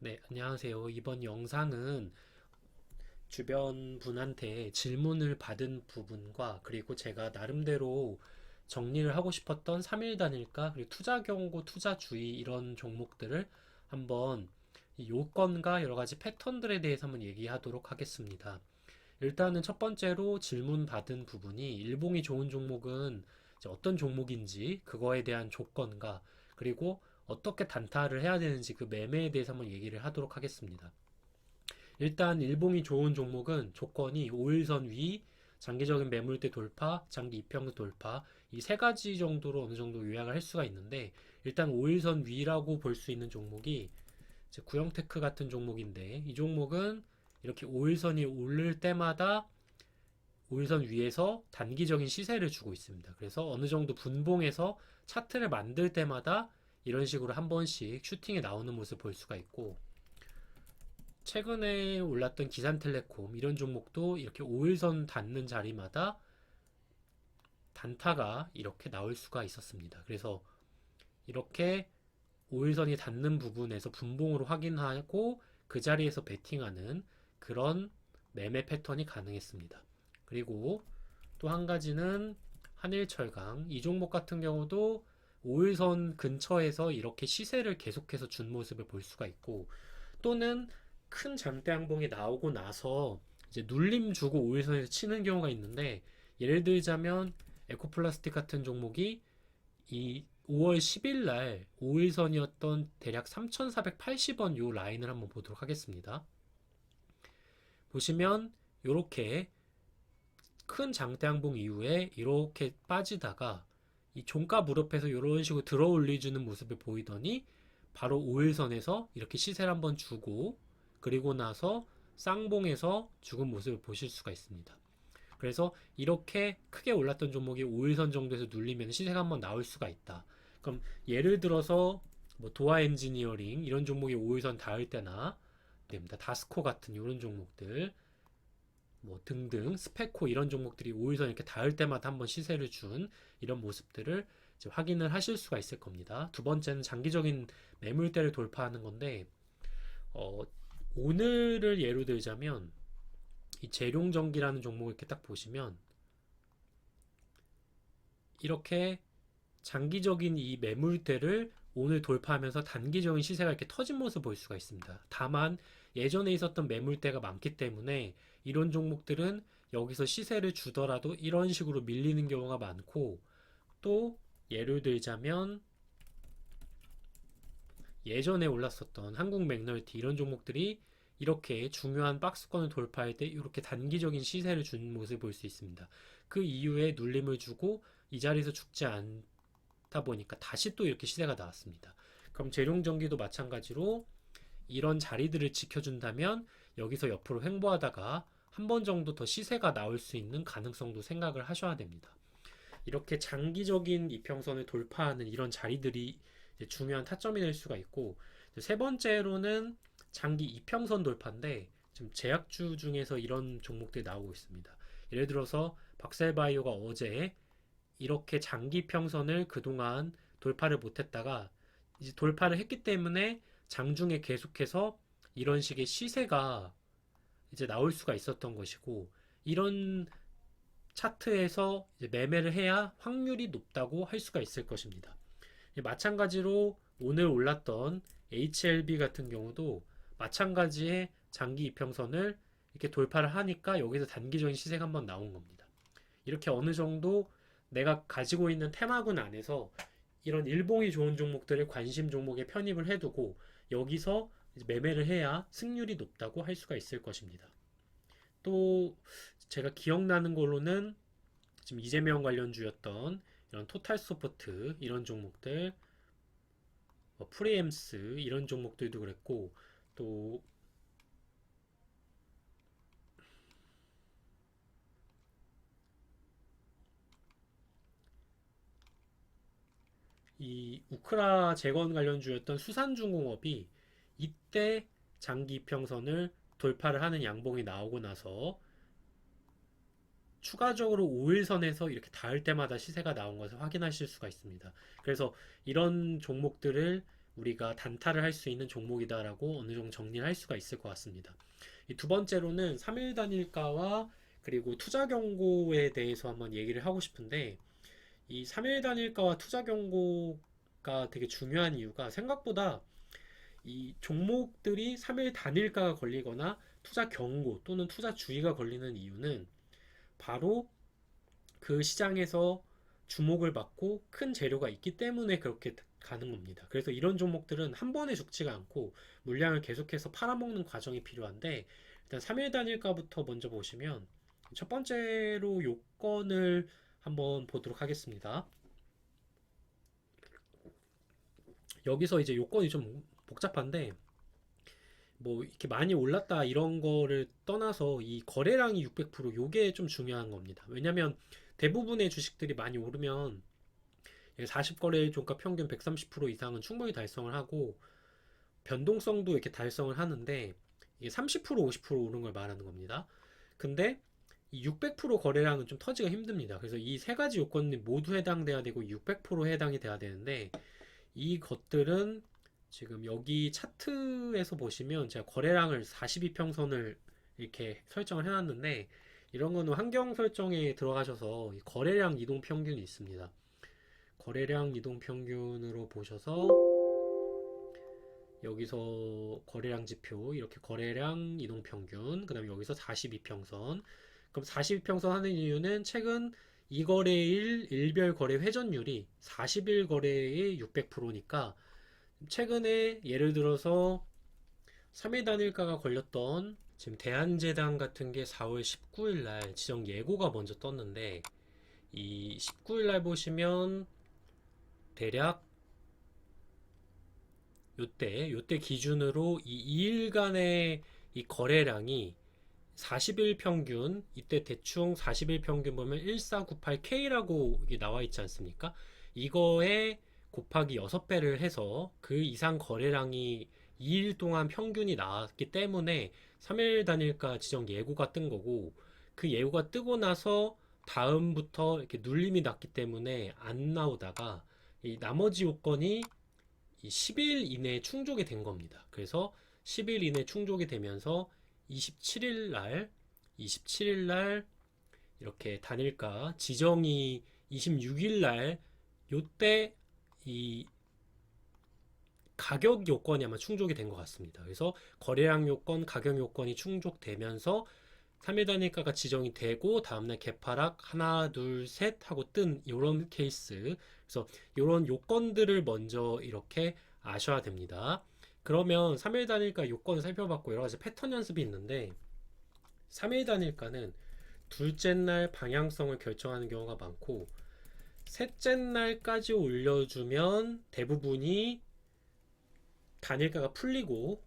네, 안녕하세요. 이번 영상은 주변 분한테 질문을 받은 부분과 그리고 제가 나름대로 정리를 하고 싶었던 3일 단일가 그리고 투자 경고, 투자 주의 이런 종목들을 한번 이 요건과 여러 가지 패턴들에 대해서 한번 얘기하도록 하겠습니다. 일단은 첫 번째로 질문 받은 부분이 일봉이 좋은 종목은 어떤 종목인지 그거에 대한 조건과 그리고 어떻게 단타를 해야 되는지 그 매매에 대해서 한번 얘기를 하도록 하겠습니다. 일단 일봉이 좋은 종목은 조건이 5일선 위, 장기적인 매물대 돌파, 장기 이평선 돌파 이 세 가지 정도로 어느 정도 요약을 할 수가 있는데 일단 5일선 위라고 볼 수 있는 종목이 구형테크 같은 종목인데 이 종목은 이렇게 5일선이 오를 때마다 5일선 위에서 단기적인 시세를 주고 있습니다. 그래서 어느 정도 분봉해서 차트를 만들 때마다 이런 식으로 한 번씩 슈팅에 나오는 모습 볼 수가 있고 최근에 올랐던 기산텔레콤 이런 종목도 이렇게 5일선 닿는 자리마다 단타가 이렇게 나올 수가 있었습니다. 그래서 이렇게 5일선이 닿는 부분에서 분봉으로 확인하고 그 자리에서 베팅하는 그런 매매 패턴이 가능했습니다. 그리고 또 한 가지는 한일철강 이 종목 같은 경우도 5일선 근처에서 이렇게 시세를 계속해서 준 모습을 볼 수가 있고 또는 큰 장대 항봉이 나오고 나서 이제 눌림 주고 5일선에서 치는 경우가 있는데 예를 들자면 에코플라스틱 같은 종목이 이 5월 10일 날 5일선이었던 대략 3,480원 요 라인을 한번 보도록 하겠습니다. 보시면 이렇게 큰 장대 항봉 이후에 이렇게 빠지다가 이 종가 무릎에서 이런 식으로 들어 올려주는 모습을 보이더니 바로 5일선에서 이렇게 시세를 한번 주고 그리고 나서 쌍봉에서 죽은 모습을 보실 수가 있습니다. 그래서 이렇게 크게 올랐던 종목이 5일선 정도에서 눌리면 시세가 한번 나올 수가 있다. 그럼 예를 들어서 뭐 도화 엔지니어링 이런 종목이 5일선 닿을 때나 됩니다. 다스코 같은 이런 종목들 뭐 등등 스페코 이런 종목들이 5일선 이렇게 닿을 때마다 한번 시세를 준 이런 모습들을 이제 확인을 하실 수가 있을 겁니다. 두 번째는 장기적인 매물대를 돌파하는 건데 어, 오늘을 예로 들자면 이 재룡전기라는 종목을 이렇게 딱 보시면 이렇게 장기적인 이 매물대를 오늘 돌파하면서 단기적인 시세가 이렇게 터진 모습 볼 수가 있습니다. 다만 예전에 있었던 매물대가 많기 때문에 이런 종목들은 여기서 시세를 주더라도 이런 식으로 밀리는 경우가 많고 또 예를 들자면 예전에 올랐었던 한국 맥널티 이런 종목들이 이렇게 중요한 박스권을 돌파할 때 이렇게 단기적인 시세를 준 모습을 볼 수 있습니다. 그 이후에 눌림을 주고 이 자리에서 죽지 않다 보니까 다시 또 이렇게 시세가 나왔습니다. 그럼 재룡전기도 마찬가지로 이런 자리들을 지켜준다면 여기서 옆으로 횡보하다가 한 번 정도 더 시세가 나올 수 있는 가능성도 생각을 하셔야 됩니다. 이렇게 장기적인 이평선을 돌파하는 이런 자리들이 중요한 타점이 될 수가 있고 세 번째로는 장기 이평선 돌파인데 지금 제약주 중에서 이런 종목들이 나오고 있습니다. 예를 들어서 박셀바이오가 어제 이렇게 장기 평선을 그동안 돌파를 못했다가 이제 돌파를 했기 때문에 장중에 계속해서 이런 식의 시세가 이제 나올 수가 있었던 것이고 이런 차트에서 매매를 해야 확률이 높다고 할 수가 있을 것입니다. 마찬가지로 오늘 올랐던 HLB 같은 경우도 마찬가지의 장기 이평선을 이렇게 돌파를 하니까 여기서 단기적인 시세가 한번 나온 겁니다. 이렇게 어느 정도 내가 가지고 있는 테마군 안에서 이런 일봉이 좋은 종목들을 관심 종목에 편입을 해두고 여기서 매매를 해야 승률이 높다고 할 수가 있을 것입니다. 또 제가 기억나는 걸로는 지금 이재명 관련주였던 이런 토탈 소프트 이런 종목들 뭐 프리엠스 이런 종목들도 그랬고 또 이 우크라 재건 관련주였던 수산중공업이 이때 장기 이평선을 돌파를 하는 양봉이 나오고 나서 추가적으로 5일선에서 이렇게 닿을 때마다 시세가 나온 것을 확인하실 수가 있습니다. 그래서 이런 종목들을 우리가 단타를 할 수 있는 종목이다라고 어느 정도 정리를 할 수가 있을 것 같습니다. 이두 번째로는 3일 단일가와 그리고 투자 경고에 대해서 한번 얘기를 하고 싶은데 이 3일 단일가와 투자 경고가 되게 중요한 이유가 생각보다 이 종목들이 3일 단일가가 걸리거나 투자 경고 또는 투자 주의가 걸리는 이유는 바로 그 시장에서 주목을 받고 큰 재료가 있기 때문에 그렇게 가는 겁니다. 그래서 이런 종목들은 한 번에 죽지가 않고 물량을 계속해서 팔아먹는 과정이 필요한데 일단 3일 단일가부터 먼저 보시면 첫 번째로 요건을 한번 보도록 하겠습니다. 여기서 이제 요건이 좀 복잡한데 뭐 이렇게 많이 올랐다 이런 거를 떠나서 이 거래량이 600% 요게 좀 중요한 겁니다. 왜냐면 대부분의 주식들이 많이 오르면 40거래 종가 평균 130% 이상은 충분히 달성을 하고 변동성도 이렇게 달성을 하는데 이게 30% 50% 오른 걸 말하는 겁니다. 근데 이 600% 거래량은 좀 터지기가 힘듭니다. 그래서 이 세 가지 요건이 모두 해당돼야 되고 600% 해당이 돼야 되는데 이 것들은 지금 여기 차트에서 보시면 제가 거래량을 42평선을 이렇게 설정을 해놨는데 이런 거는 환경 설정에 들어가셔서 이 거래량 이동 평균이 있습니다. 거래량 이동 평균으로 보셔서 여기서 거래량 지표 이렇게 거래량 이동 평균 그다음에 여기서 42평선 그럼 42평선 하는 이유는 최근 이거래일 일별 거래 회전율이 40일 거래의 600%니까 최근에 예를 들어서 3일 단일가가 걸렸던 지금 대한제당 같은 게 4월 19일 날 지정 예고가 먼저 떴는데 이 19일 날 보시면 대략 요때 요때 기준으로 이 2일간의 이 거래량이 40일 평균 이때 대충 40일 평균 보면 1498K라고 이게 나와 있지 않습니까? 이거에 곱하기 6배를 해서 그 이상 거래량이 2일 동안 평균이 나왔기 때문에 3일 단일가 지정 예고가 뜬 거고 그 예고가 뜨고 나서 다음부터 이렇게 눌림이 났기 때문에 안 나오다가 이 나머지 요건이 이 10일 이내에 충족이 된 겁니다. 그래서 10일 이내 충족이 되면서 27일 날 27일 날 이렇게 단일가 지정이 26일 날 요때 이 가격 요건이 아마 충족이 된 것 같습니다. 그래서 거래량 요건, 가격 요건이 충족되면서 3일 단일가가 지정이 되고 다음날 개파락 하나, 둘, 셋 하고 뜬 이런 케이스. 그래서 이런 요건들을 먼저 이렇게 아셔야 됩니다. 그러면 3일 단일가 요건을 살펴봤고 여러 가지 패턴 연습이 있는데 3일 단일가는 둘째 날 방향성을 결정하는 경우가 많고 셋째 날까지 올려주면 대부분이 단일가가 풀리고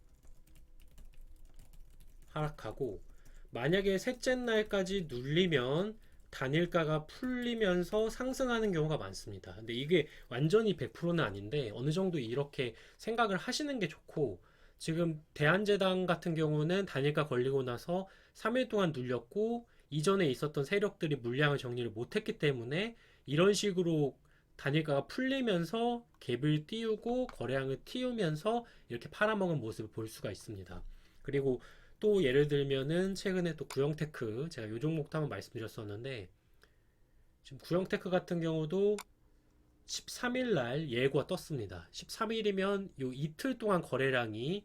하락하고 만약에 셋째 날까지 눌리면 단일가가 풀리면서 상승하는 경우가 많습니다. 근데 이게 완전히 100%는 아닌데 어느 정도 이렇게 생각을 하시는 게 좋고 지금 대한제당 같은 경우는 단일가 걸리고 나서 3일 동안 눌렸고 이전에 있었던 세력들이 물량을 정리를 못했기 때문에 이런 식으로 단일가가 풀리면서 갭을 띄우고 거래량을 띄우면서 이렇게 팔아먹은 모습을 볼 수가 있습니다. 그리고 또 예를 들면은 최근에 또 구형테크 제가 요 종목도 한번 말씀드렸었는데 지금 구형테크 같은 경우도 13일 날 예고가 떴습니다. 13일이면 요 이틀 동안 거래량이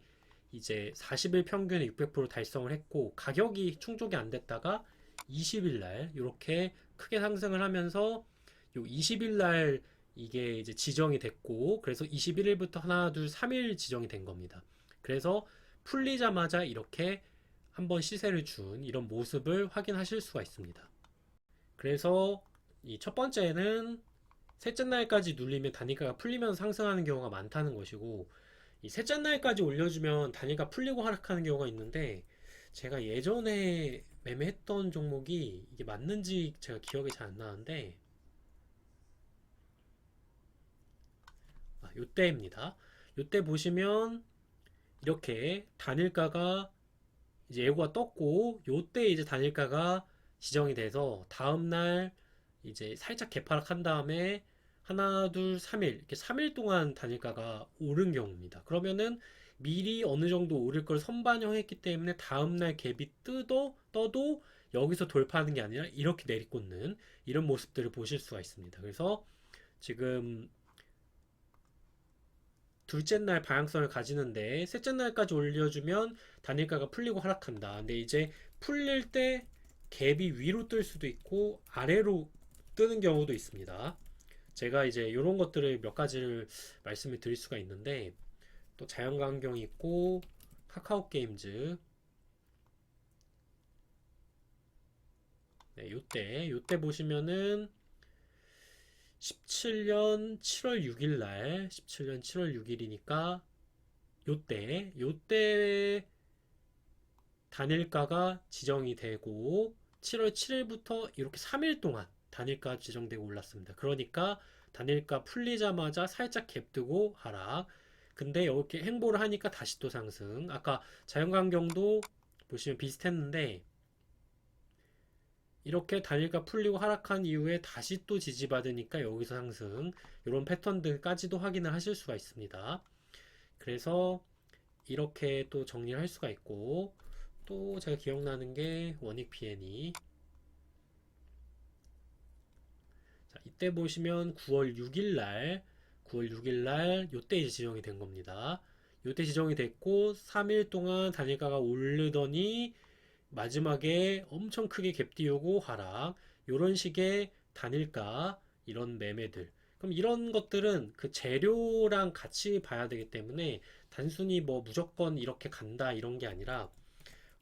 이제 40일 평균에 600% 달성을 했고 가격이 충족이 안 됐다가 20일 날 이렇게 크게 상승을 하면서 요 20일 날 이게 이제 지정이 됐고 그래서 21일부터 하나 둘 3일 지정이 된 겁니다. 그래서 풀리자마자 이렇게 한번 시세를 준 이런 모습을 확인하실 수가 있습니다. 그래서 이 첫 번째는 셋째 날까지 눌리면 단위가가 풀리면서 상승하는 경우가 많다는 것이고 이 셋째 날까지 올려주면 단위가 풀리고 하락하는 경우가 있는데 제가 예전에 매매했던 종목이 이게 맞는지 제가 기억이 잘 안 나는데 요때입니다. 요때 보시면 이렇게 단일가가 이제 예고가 떴고 요때 이제 단일가가 지정이 돼서 다음 날 이제 살짝 개파락한 다음에 하나, 둘, 3일 이렇게 3일 동안 단일가가 오른 경우입니다. 그러면은 미리 어느 정도 오를 걸 선반영했기 때문에 다음 날 갭이 뜯어 떠도 여기서 돌파하는 게 아니라 이렇게 내리꽂는 이런 모습들을 보실 수가 있습니다. 그래서 지금 둘째 날 방향성을 가지는데 셋째 날까지 올려주면 단일가가 풀리고 하락한다. 근데 이제 풀릴 때 갭이 위로 뜰 수도 있고 아래로 뜨는 경우도 있습니다. 제가 이제 이런 것들을 몇 가지를 말씀을 드릴 수가 있는데 또 자연광경이 있고 카카오 게임즈 네, 요때 요때 보시면은 17년 7월 6일 날 17년 7월 6일이니까 요때 요때 단일가가 지정이 되고 7월 7일부터 이렇게 3일 동안 단일가 지정되고 올랐습니다. 그러니까 단일가 풀리자마자 살짝 갭 뜨고 하락. 근데 이렇게 행보를 하니까 다시 또 상승. 아까 자연광경도 보시면 비슷했는데 이렇게 단일가 풀리고 하락한 이후에 다시 또 지지받으니까 여기서 상승. 이런 패턴들까지도 확인을 하실 수가 있습니다. 그래서 이렇게 또 정리를 할 수가 있고 또 제가 기억나는 게 원익 PN이 자, 이때 보시면 9월 6일 날 9월 6일 날 요때 이제 지정이 된 겁니다. 요때 지정이 됐고 3일 동안 단일가가 오르더니 마지막에 엄청 크게 갭 띄우고 하락 요런 식의 단일가 이런 매매들 그럼 이런 것들은 그 재료랑 같이 봐야 되기 때문에 단순히 뭐 무조건 이렇게 간다 이런 게 아니라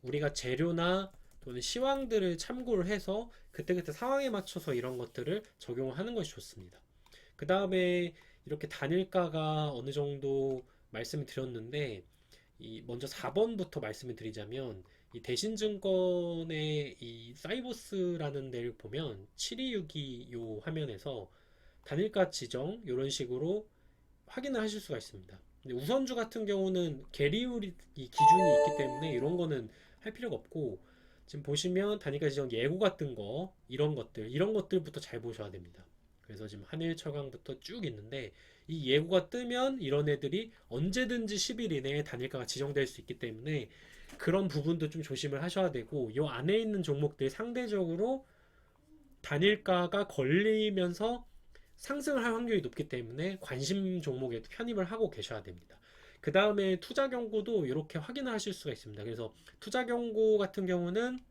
우리가 재료나 또는 시황들을 참고를 해서 그때그때 상황에 맞춰서 이런 것들을 적용하는 것이 좋습니다. 그 다음에 이렇게 단일가가 어느 정도 말씀을 드렸는데 이 먼저 4번부터 말씀을 드리자면 이 대신증권의 이 사이버스라는 데를 보면 7262 요 화면에서 단일가 지정 이런 식으로 확인을 하실 수가 있습니다. 근데 우선주 같은 경우는 계리율이 이 기준이 있기 때문에 이런 거는 할 필요가 없고 지금 보시면 단일가 지정 예고 같은 거 이런 것들 이런 것들부터 잘 보셔야 됩니다. 그래서 지금 한일철강부터 쭉 있는데 이 예고가 뜨면 이런 애들이 언제든지 10일 이내에 단일가가 지정될 수 있기 때문에 그런 부분도 좀 조심을 하셔야 되고 이 안에 있는 종목들 상대적으로 단일가가 걸리면서 상승을 할 확률이 높기 때문에 관심 종목에 편입을 하고 계셔야 됩니다. 그 다음에 투자 경고도 이렇게 확인하실 수가 있습니다. 그래서 투자 경고 같은 경우는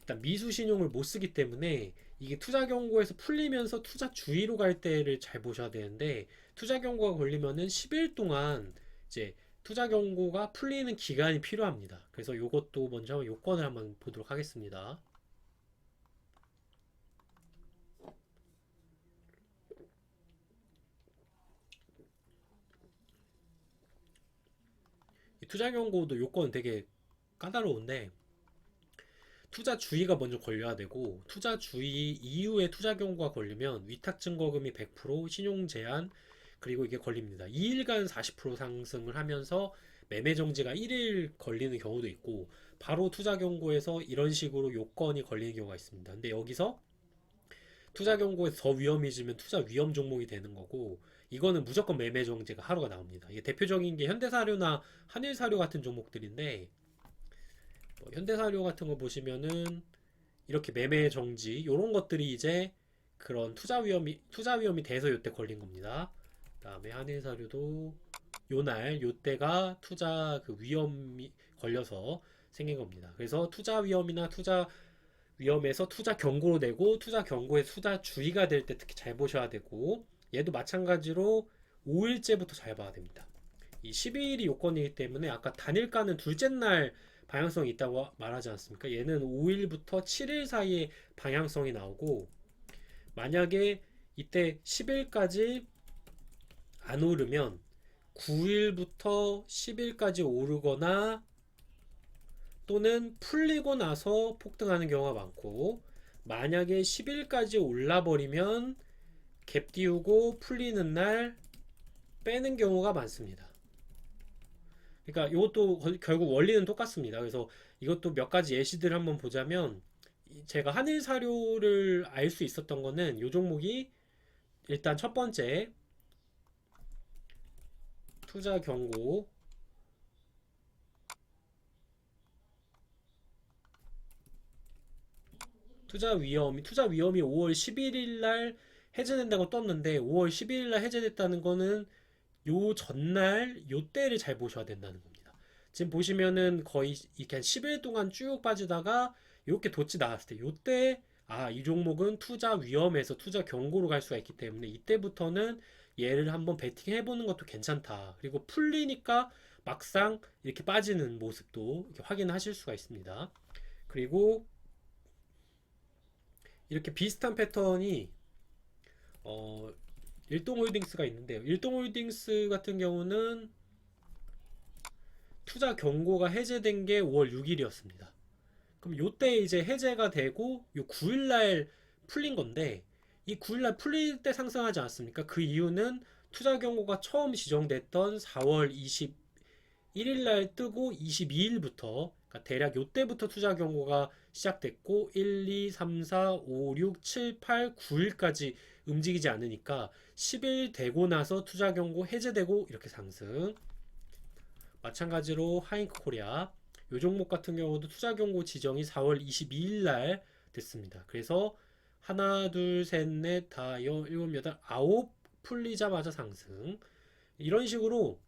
일단 미수 신용을 못 쓰기 때문에 이게 투자 경고에서 풀리면서 투자 주의로 갈 때를 잘 보셔야 되는데 투자 경고가 걸리면은 10일 동안 이제 투자 경고가 풀리는 기간이 필요합니다. 그래서 이것도 먼저 요건을 한번 보도록 하겠습니다. 이 투자 경고도 요건 되게 까다로운데 투자 주의가 먼저 걸려야 되고 투자 주의 이후에 투자 경고가 걸리면 위탁 증거금이 100% 신용 제한 그리고 이게 걸립니다. 2일간 40% 상승을 하면서 매매 정지가 1일 걸리는 경우도 있고 바로 투자 경고에서 이런 식으로 요건이 걸리는 경우가 있습니다. 근데 여기서 투자 경고에서 더 위험해지면 투자 위험 종목이 되는 거고 이거는 무조건 매매 정지가 하루가 나옵니다. 이게 대표적인 게 현대사료나 한일사료 같은 종목들인데 뭐 현대사료 같은 거 보시면은 이렇게 매매 정지 이런 것들이 이제 그런 투자 위험이 투자 위험이 돼서 요때 걸린 겁니다. 그다음에 한일사료도 요날 요때가 투자 그 위험이 걸려서 생긴 겁니다. 그래서 투자 위험이나 투자 위험에서 투자 경고로 내고 투자 경고에 투자 주의가 될 때 특히 잘 보셔야 되고 얘도 마찬가지로 5일째부터 잘 봐야 됩니다. 이 12일이 요건이기 때문에 아까 단일가는 둘째 날 방향성이 있다고 말하지 않습니까? 얘는 5일부터 7일 사이에 방향성이 나오고 만약에 이때 10일까지 안 오르면 9일부터 10일까지 오르거나 또는 풀리고 나서 폭등하는 경우가 많고 만약에 10일까지 올라버리면 갭 띄우고 풀리는 날 빼는 경우가 많습니다. 그러니까 이것도 결국 원리는 똑같습니다. 그래서 이것도 몇 가지 예시들을 한번 보자면 제가 한일 사료를 알 수 있었던 거는 이 종목이 일단 첫 번째 투자 경고 투자 위험이 투자 위험이 5월 11일 날 해제된다고 떴는데 5월 11일 날 해제됐다는 거는 요 전날 요 때를 잘 보셔야 된다는 겁니다. 지금 보시면은 거의 이렇게 한 10일 동안 쭉 빠지다가 이렇게 돛지 나왔을 때 요때 아, 이 종목은 투자 위험에서 투자 경고로 갈 수가 있기 때문에 이때부터는 얘를 한번 베팅 해 보는 것도 괜찮다. 그리고 풀리니까 막상 이렇게 빠지는 모습도 이렇게 확인하실 수가 있습니다. 그리고 이렇게 비슷한 패턴이 어, 일동홀딩스가 있는데요. 일동홀딩스 같은 경우는 투자 경고가 해제된 게 5월 6일이었습니다. 그럼 요때 이제 해제가 되고 요 9일 날 풀린 건데 이 9일날 풀릴 때 상승하지 않았습니까? 그 이유는 투자 경고가 처음 지정됐던 4월 21일날 뜨고 22일부터 그러니까 대략 요때부터 투자 경고가 시작됐고 1, 2, 3, 4, 5, 6, 7, 8, 9일까지 움직이지 않으니까 10일 되고 나서 투자 경고 해제되고 이렇게 상승. 마찬가지로 하잉크 코리아 요 종목 같은 경우도 투자 경고 지정이 4월 22일 날 됐습니다. 그래서 하나, 둘, 셋, 넷, 다, 여, 일곱, 여덟, 아홉 풀리자마자 상승. 이런 식으로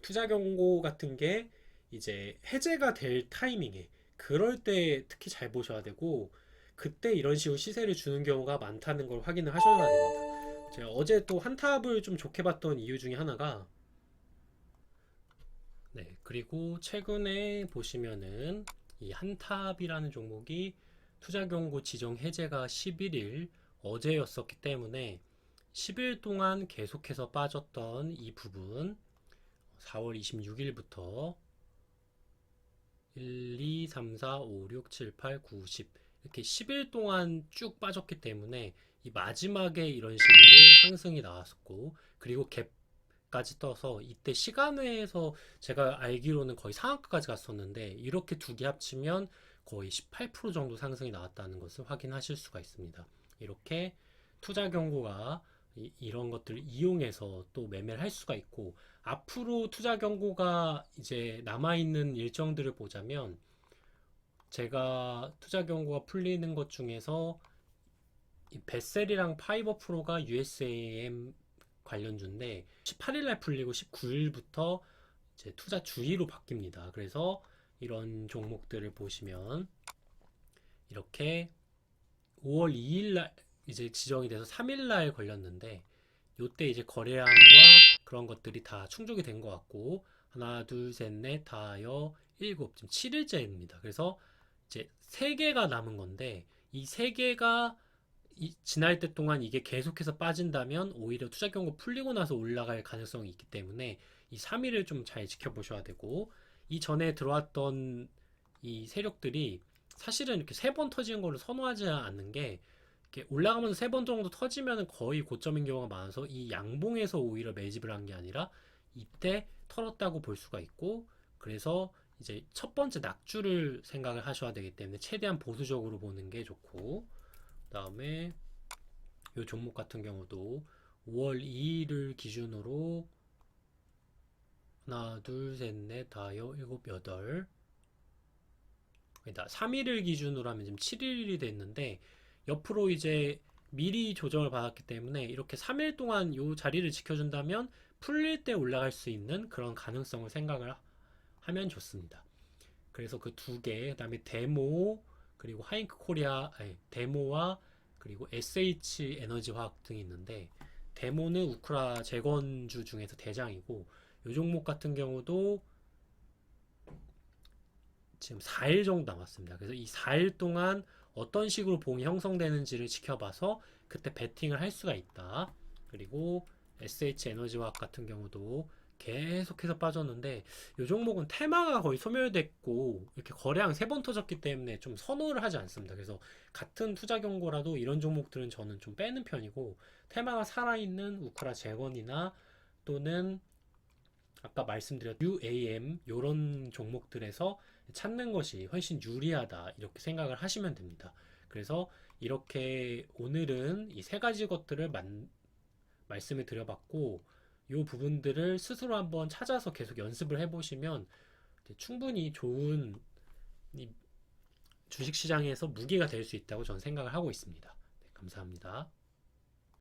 투자 경고 같은 게 이제 해제가 될 타이밍에 그럴 때 특히 잘 보셔야 되고 그때 이런 식으로 시세를 주는 경우가 많다는 걸 확인을 하셔야 됩니다. 제가 어제 또 한탑을 좀 좋게 봤던 이유 중에 하나가 네, 그리고 최근에 보시면은 이 한탑이라는 종목이 투자 경고 지정 해제가 11일 어제였었기 때문에 10일 동안 계속해서 빠졌던 이 부분 4월 26일부터 1, 2, 3, 4, 5, 6, 7, 8, 9, 10 이렇게 10일 동안 쭉 빠졌기 때문에 이 마지막에 이런 식으로 상승이 나왔었고 그리고 갭까지 떠서 이때 시간외에서 제가 알기로는 거의 상한가까지 갔었는데 이렇게 두 개 합치면 거의 18% 정도 상승이 나왔다는 것을 확인하실 수가 있습니다. 이렇게 투자 경고가 이, 이런 것들을 이용해서 또 매매를 할 수가 있고 앞으로 투자 경고가 이제 남아 있는 일정들을 보자면 제가 투자 경고가 풀리는 것 중에서 이 베셀이랑 파이버 프로가 USAM 관련주인데 18일 날 풀리고 19일부터 이제 투자 주의로 바뀝니다. 그래서 이런 종목들을 보시면 이렇게 5월 2일 날 이제 지정이 돼서 3일 날 걸렸는데 요때 이제 거래량과 그런 것들이 다 충족이 된 것 같고 하나 둘 셋 넷 다여 일곱 지금 7일째입니다. 그래서 이제 세 개가 남은 건데 이세 개가 이- 지날 때 동안 이게 계속해서 빠진다면 오히려 투자 경고 풀리고 나서 올라갈 가능성이 있기 때문에 이 3일을 좀 잘 지켜보셔야 되고 이 전에 들어왔던 이 세력들이 사실은 이렇게 세 번 터지는 거를 선호하지 않는 게 이렇게 올라가면서 세 번 정도 터지면 거의 고점인 경우가 많아서 이 양봉에서 오히려 매집을 한 게 아니라 이때 털었다고 볼 수가 있고 그래서 이제 첫 번째 낙주를 생각을 하셔야 되기 때문에 최대한 보수적으로 보는 게 좋고 그다음에 이 종목 같은 경우도 5월 2일을 기준으로 하나, 둘, 셋, 넷, 다여, 일곱, 여덟. 아니다. 3일을 기준으로 하면 지금 7일이 됐는데 옆으로 이제 미리 조정을 받았기 때문에 이렇게 3일 동안 이 자리를 지켜준다면 풀릴 때 올라갈 수 있는 그런 가능성을 생각을 하면 좋습니다. 그래서 그 두 개, 그 다음에 데모 그리고 하잉크 코리아 아니, 데모와 그리고 SH 에너지 화학 등이 있는데 데모는 우크라 재건주 중에서 대장이고 이 종목 같은 경우도 지금 4일 정도 남았습니다. 그래서 이 4일 동안 어떤 식으로 봉이 형성되는지를 지켜봐서 그때 베팅을 할 수가 있다. 그리고 SH 에너지화학 같은 경우도 계속해서 빠졌는데 이 종목은 테마가 거의 소멸됐고 이렇게 거래량 세 번 터졌기 때문에 좀 선호를 하지 않습니다. 그래서 같은 투자 경고라도 이런 종목들은 저는 좀 빼는 편이고 테마가 살아있는 우크라 재건이나 또는 아까 말씀드렸 UAM 요런 종목들에서 찾는 것이 훨씬 유리하다 이렇게 생각을 하시면 됩니다. 그래서 이렇게 오늘은 이 세 가지 것들을 만- 말씀을 드려봤고 요 부분들을 스스로 한번 찾아서 계속 연습을 해보시면 충분히 좋은 이 주식시장에서 무기가 될 수 있다고 저는 생각을 하고 있습니다. 네, 감사합니다.